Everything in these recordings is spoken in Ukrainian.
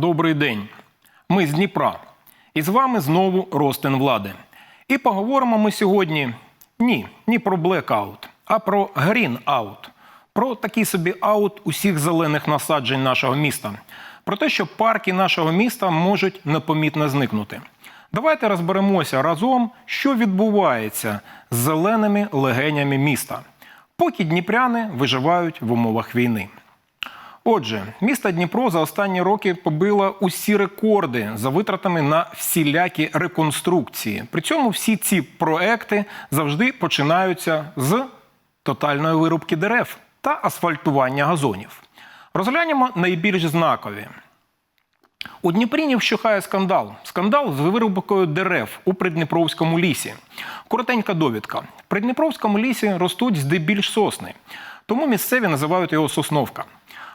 добрий день. Ми з Дніпра. І з вами знову Ростин Влади. І поговоримо ми сьогодні ні, ні про блекаут, а про грін-аут. Про такий собі аут усіх зелених насаджень нашого міста. Про те, що парки нашого міста можуть непомітно зникнути. Давайте розберемося разом, що відбувається з зеленими легенями міста, поки дніпряни виживають в умовах війни. Отже, місто Дніпро за останні роки побило усі рекорди за витратами на всілякі реконструкції. При цьому всі ці проекти завжди починаються з тотальної вирубки дерев та асфальтування газонів. Розглянемо найбільш знакові. У Дніпрі вщухає скандал. Скандал з вирубкою дерев у Придніпровському лісі. Коротенька довідка. В Придніпровському лісі ростуть здебільш сосни, тому місцеві називають його сосновка.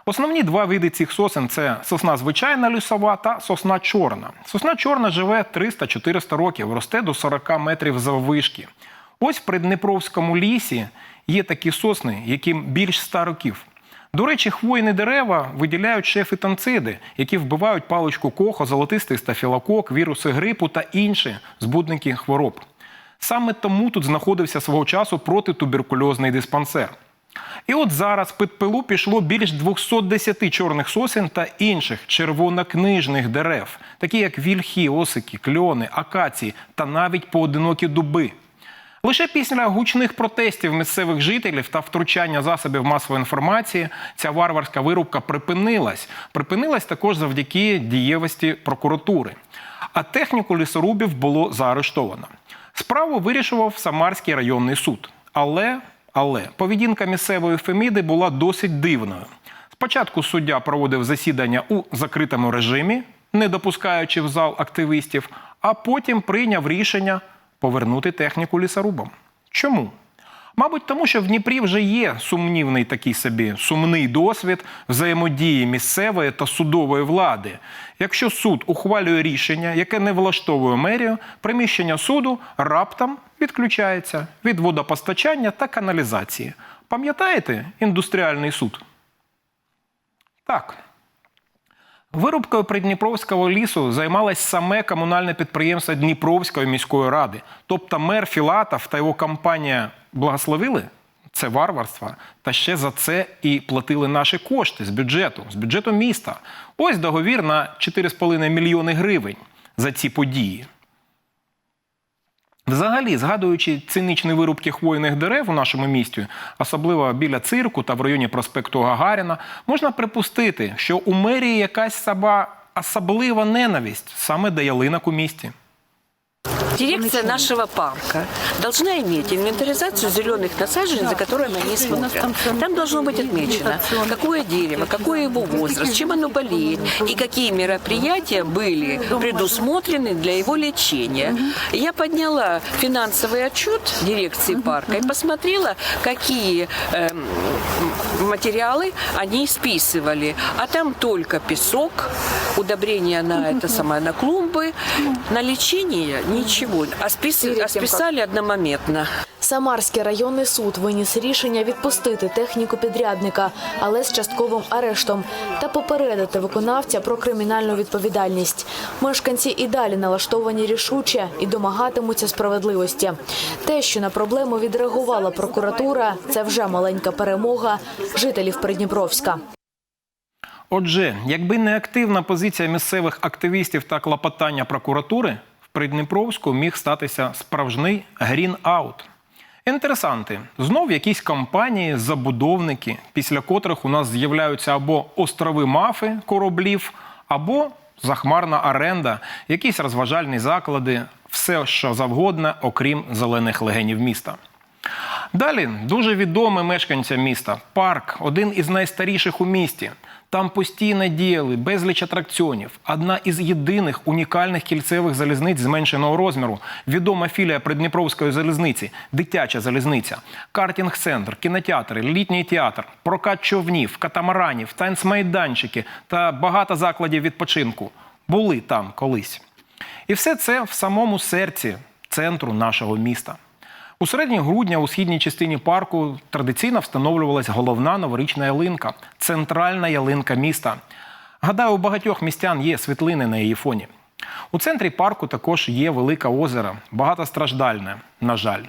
Основні два види цих сосен це сосна звичайна лісова та сосна чорна. Сосна чорна живе 300-400 років, росте до 40 метрів заввишки. Ось в Придніпровському лісі є такі сосни, яким більш 100 років. До речі, хвойні дерева виділяють ще фітонциди, які вбивають паличку кохо, золотистий стафілокок, віруси грипу та інші збудники хвороб. Саме тому тут знаходився свого часу протитуберкульозний диспансер. І от зараз під пилу пішло більш 210 чорних сосен та інших червонокнижних дерев, такі як вільхи, осики, кльони, акації та навіть поодинокі дуби. Лише після гучних протестів місцевих жителів та втручання засобів масової інформації ця варварська вирубка припинилась. Припинилась також завдяки дієвості прокуратури. А техніку лісорубів було заарештовано. Справу вирішував Самарський районний суд. Але, але поведінка місцевої Феміди була досить дивною. Спочатку суддя проводив засідання у закритому режимі, не допускаючи в зал активістів, а потім прийняв рішення повернути техніку лісорубам. Чому? Мабуть, тому що в Дніпрі вже є сумнівний такий собі сумний досвід взаємодії місцевої та судової влади. Якщо суд ухвалює рішення, яке не влаштовує мерію, приміщення суду раптом відключається від водопостачання та каналізації. Пам'ятаєте індустріальний суд? Так. Вирубкою Придніпровського лісу займалось саме комунальне підприємство Дніпровської міської ради. Тобто мер Філатов та його компанія благословили це варварство, та ще за це і платили наші кошти з бюджету, з бюджету міста. Ось договір на 4,5 мільйони гривень за ці події. Взагалі, згадуючи цинічні вирубки хвойних дерев у нашому місті, особливо біля цирку та в районі проспекту Гагаріна, можна припустити, що у мерії якась саба особлива ненависть саме до ялинок у місті. Дирекция нашего парка должна иметь инвентаризацию зеленых насажений, за которыми они смотрят. Там должно быть отмечено, какое дерево, какой его возраст, чем оно болеет и какие мероприятия были предусмотрены для его лечения. Я подняла финансовый отчет дирекции парка и посмотрела, какие эм, материалы они списывали. А там только песок, удобрения на это самое, на клумбы, на лечение ничего. А, спис- а списали одномоментно. Самарський районний суд виніс рішення відпустити техніку підрядника, але з частковим арештом, та попередити виконавця про кримінальну відповідальність. Мешканці і далі налаштовані рішуче і домагатимуться справедливості. Те, що на проблему відреагувала прокуратура, це вже маленька перемога жителів Придніпровська. Отже, якби не активна позиція місцевих активістів та клопотання прокуратури, в Придніпровську міг статися справжній грін-аут. Інтересанти, знов якісь компанії, забудовники, після котрих у нас з'являються або острови мафи кораблів, або захмарна оренда, якісь розважальні заклади, все що завгодно, окрім зелених легенів міста. Далі дуже відомий мешканцям міста парк, один із найстаріших у місті. Там постійно діяли безліч атракціонів. Одна із єдиних унікальних кільцевих залізниць зменшеного розміру. Відома філія Придніпровської залізниці, дитяча залізниця, картінг-центр, кінотеатри, літній театр, прокат човнів, катамаранів, танцмайданчики та багато закладів відпочинку були там колись. І все це в самому серці центру нашого міста. У середині грудня у східній частині парку традиційно встановлювалась головна новорічна ялинка центральна ялинка міста. Гадаю, у багатьох містян є світлини на її фоні. У центрі парку також є велике озеро, багатостраждальне, на жаль.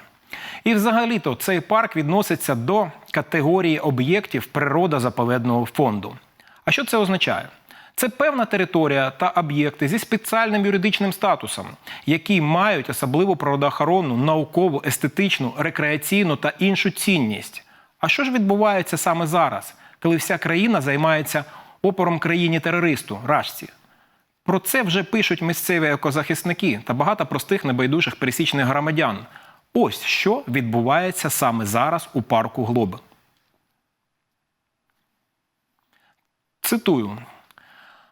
І взагалі-то цей парк відноситься до категорії об'єктів природозаповедного фонду. А що це означає? Це певна територія та об'єкти зі спеціальним юридичним статусом, які мають особливу природоохоронну, наукову, естетичну, рекреаційну та іншу цінність. А що ж відбувається саме зараз, коли вся країна займається опором країні терористу, рашці? Про це вже пишуть місцеві екозахисники та багато простих небайдужих пересічних громадян. Ось що відбувається саме зараз у парку Глоби. Цитую.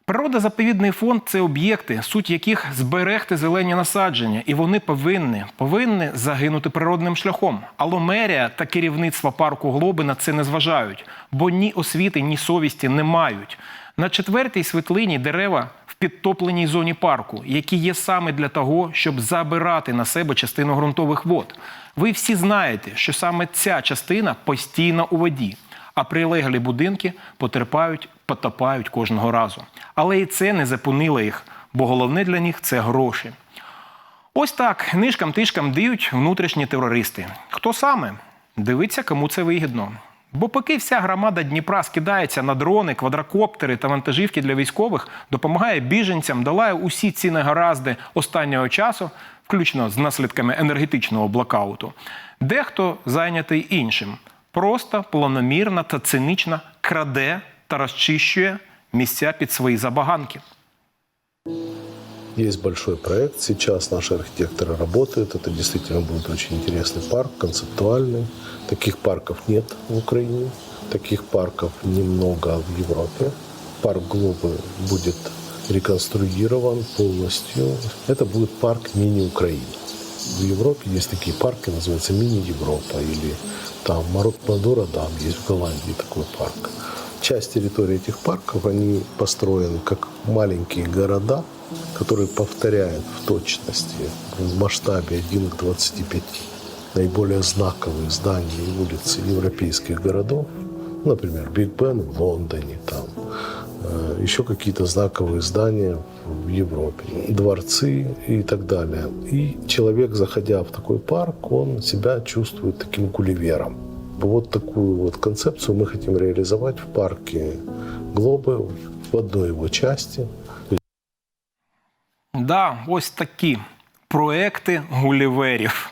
Природозаповідний фонд це об'єкти, суть яких зберегти зелені насадження, і вони повинні, повинні загинути природним шляхом. Але мерія та керівництво парку Глоби на це не зважають, бо ні освіти, ні совісті не мають. На четвертій світлині дерева в підтопленій зоні парку, які є саме для того, щоб забирати на себе частину ґрунтових вод. Ви всі знаєте, що саме ця частина постійно у воді а прилеглі будинки потерпають, потопають кожного разу. Але і це не зупинило їх, бо головне для них це гроші. Ось так нишкам тишкам дають внутрішні терористи. Хто саме? Дивиться, кому це вигідно. Бо поки вся громада Дніпра скидається на дрони, квадрокоптери та вантажівки для військових, допомагає біженцям, долає усі ці негаразди останнього часу, включно з наслідками енергетичного блокауту. Дехто зайнятий іншим, просто планомірно та цинічно краде та розчищує місця під свої забаганки. Есть большой проект. Сейчас наши архитекторы работают. Это действительно будет очень интересный парк, концептуальный. Таких парков нет в Украине. Таких парков немного в Европе. Парк Глобы будет реконструирован полностью. Это будет парк мини-Украины. В Европе есть такие парки, называются мини-Европа. Или там Марок Дам есть в Голландии такой парк. Часть территории этих парков, они построены как маленькие города, которые повторяют в точности в масштабе 1 к 25 наиболее знаковые здания и улицы европейских городов. Например, Биг Бен в Лондоне, там, еще какие-то знаковые здания в Европе, дворцы и так далее. И человек, заходя в такой парк, он себя чувствует таким гулливером. Вот такую вот концепцию мы хотим реализовать в парке Глобы в одной его части. Да, ось такі проекти гуліверів.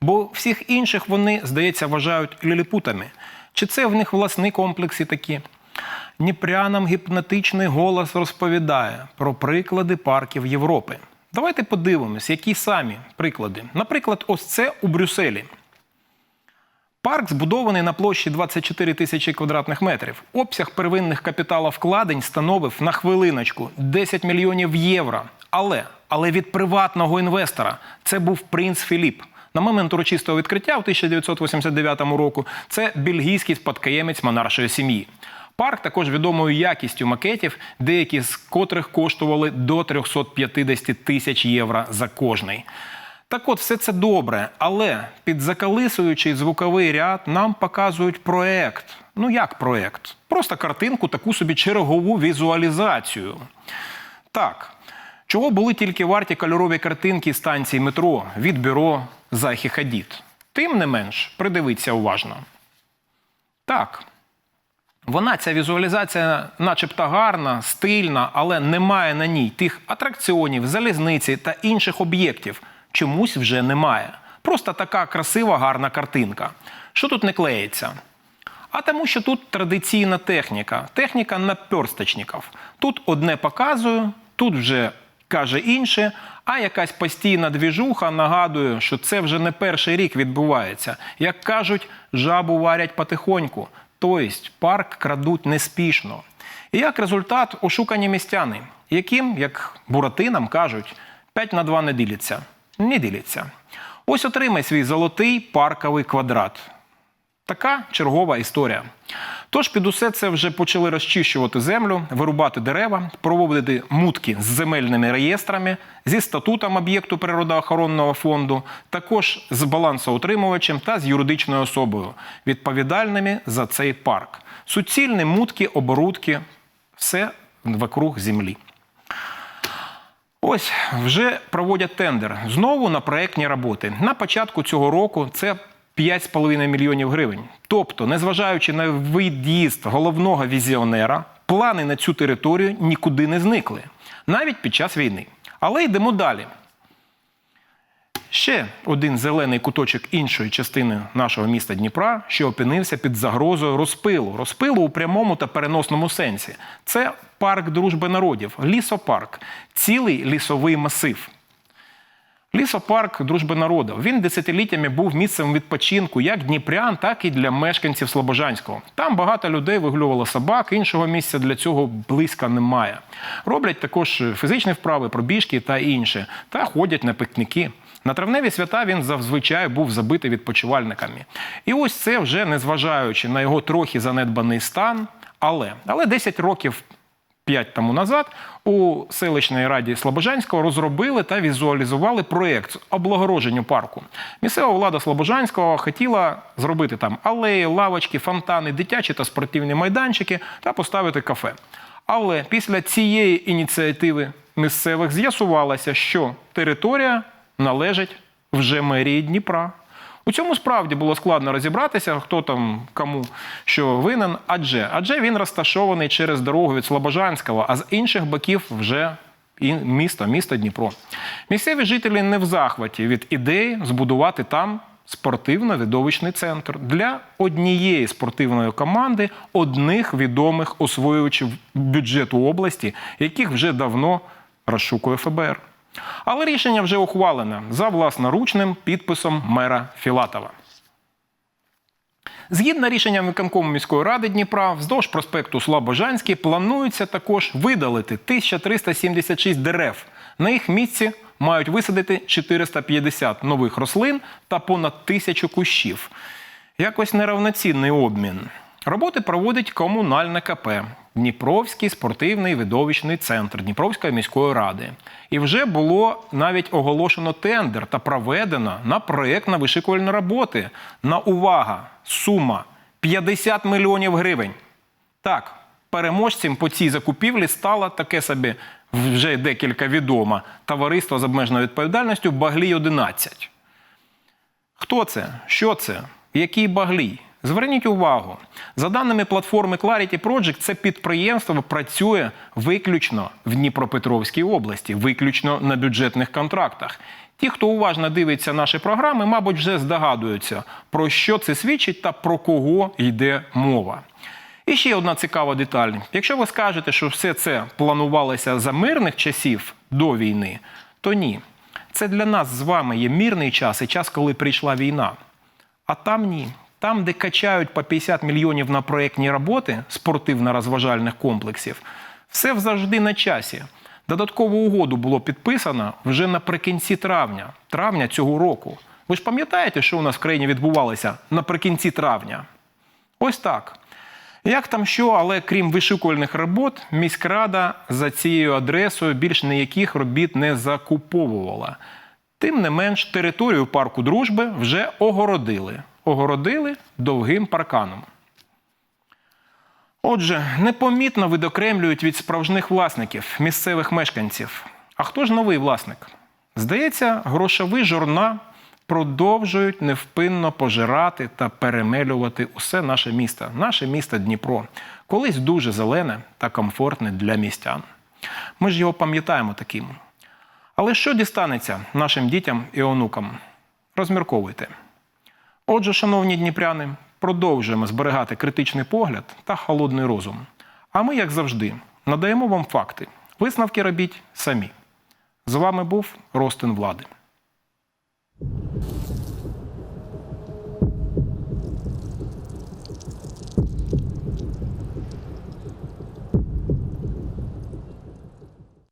Бо всіх інших вони, здається, вважають ліліпутами. Чи це в них власні комплекси такі? Дніпрянам гіпнотичний голос розповідає про приклади парків Європи. Давайте подивимось, які самі приклади. Наприклад, ось це у Брюсселі. Парк збудований на площі 24 тисячі квадратних метрів. Обсяг первинних капіталовкладень становив на хвилиночку 10 мільйонів євро. Але, але від приватного інвестора це був принц Філіп. На момент урочистого відкриття в 1989 року це бельгійський спадкоємець монаршої сім'ї. Парк також відомою якістю макетів, деякі з котрих коштували до 350 тисяч євро за кожний. Так от, все це добре, але під закалисуючий звуковий ряд нам показують проект. Ну як проект? Просто картинку, таку собі чергову візуалізацію. Так, чого були тільки варті кольорові картинки станції метро від бюро Захі Хадід. Тим не менш, придивіться уважно. Так, вона, ця візуалізація, начебто гарна, стильна, але немає на ній тих атракціонів, залізниці та інших об'єктів. Чомусь вже немає. Просто така красива, гарна картинка. Що тут не клеїться? А тому, що тут традиційна техніка, техніка наперсточників. Тут одне показую, тут вже каже інше, а якась постійна двіжуха нагадує, що це вже не перший рік відбувається. Як кажуть, жабу варять потихоньку. Тобто парк крадуть неспішно. І як результат ошукані містяни, яким, як буратинам кажуть, 5 на 2 не діляться. Не діляться. Ось отримай свій золотий парковий квадрат. Така чергова історія. Тож під усе це вже почали розчищувати землю, вирубати дерева, проводити мутки з земельними реєстрами, зі статутом об'єкту природоохоронного фонду, також з балансоутримувачем та з юридичною особою, відповідальними за цей парк. Суцільні мутки, оборудки, все вокруг землі. Ось вже проводять тендер знову на проектні роботи. На початку цього року це 5,5 мільйонів гривень. Тобто, незважаючи на від'їзд головного візіонера, плани на цю територію нікуди не зникли, навіть під час війни. Але йдемо далі. Ще один зелений куточок іншої частини нашого міста Дніпра, що опинився під загрозою розпилу. Розпилу у прямому та переносному сенсі. Це парк дружби народів, лісопарк, цілий лісовий масив. Лісопарк дружби народів. Він десятиліттями був місцем відпочинку як дніпрян, так і для мешканців Слобожанського. Там багато людей вигулювало собак, іншого місця для цього близько немає. Роблять також фізичні вправи, пробіжки та інше, та ходять на пікніки. На травневі свята він зазвичай був забитий відпочивальниками. І ось це вже незважаючи на його трохи занедбаний стан. Але, але 10 років 5 тому назад у селищній раді Слобожанського розробили та візуалізували проєкт з облагородження парку. Місцева влада Слобожанського хотіла зробити там алеї, лавочки, фонтани, дитячі та спортивні майданчики та поставити кафе. Але після цієї ініціативи місцевих з'ясувалося, що територія належить вже мерії Дніпра. У цьому справді було складно розібратися, хто там кому що винен. Адже адже він розташований через дорогу від Слобожанського, а з інших боків вже і місто, місто Дніпро. Місцеві жителі не в захваті від ідеї збудувати там спортивно-видовищний центр для однієї спортивної команди, одних відомих освоювачів бюджету області, яких вже давно розшукує ФБР. Але рішення вже ухвалене за власноручним підписом мера Філатова. Згідно рішенням виконкому міської ради Дніпра, вздовж проспекту Слобожанський планується також видалити 1376 дерев. На їх місці мають висадити 450 нових рослин та понад тисячу кущів. Якось неравноцінний обмін. Роботи проводить комунальне КП Дніпровський спортивний видовищний центр Дніпровської міської ради. І вже було навіть оголошено тендер та проведено на проєктно вишикувальні роботи. На увага! Сума 50 мільйонів гривень. Так, переможцем по цій закупівлі стало таке собі вже декілька відоме товариство з обмеженою відповідальністю Баглій 11. Хто це? Що це? Який баглій? Зверніть увагу, за даними платформи Clarity Project, це підприємство працює виключно в Дніпропетровській області, виключно на бюджетних контрактах. Ті, хто уважно дивиться наші програми, мабуть, вже здогадуються, про що це свідчить та про кого йде мова. І ще одна цікава деталь. Якщо ви скажете, що все це планувалося за мирних часів до війни, то ні. Це для нас з вами є мирний час і час, коли прийшла війна. А там ні. Там, де качають по 50 мільйонів на проєктні роботи спортивно-розважальних комплексів, все завжди на часі. Додаткову угоду було підписано вже наприкінці травня, травня цього року. Ви ж пам'ятаєте, що у нас в країні відбувалося наприкінці травня? Ось так. Як там що, але крім вишикувальних робот, міськрада за цією адресою більш ніяких робіт не закуповувала. Тим не менш, територію парку дружби вже огородили. Огородили довгим парканом. Отже, непомітно видокремлюють від справжніх власників, місцевих мешканців. А хто ж новий власник? Здається, грошові жорна продовжують невпинно пожирати та перемелювати усе наше місто, наше місто Дніпро, колись дуже зелене та комфортне для містян. Ми ж його пам'ятаємо таким. Але що дістанеться нашим дітям і онукам? Розмірковуйте. Отже, шановні дніпряни, продовжуємо зберігати критичний погляд та холодний розум. А ми, як завжди, надаємо вам факти. Висновки робіть самі. З вами був Ростин Влади.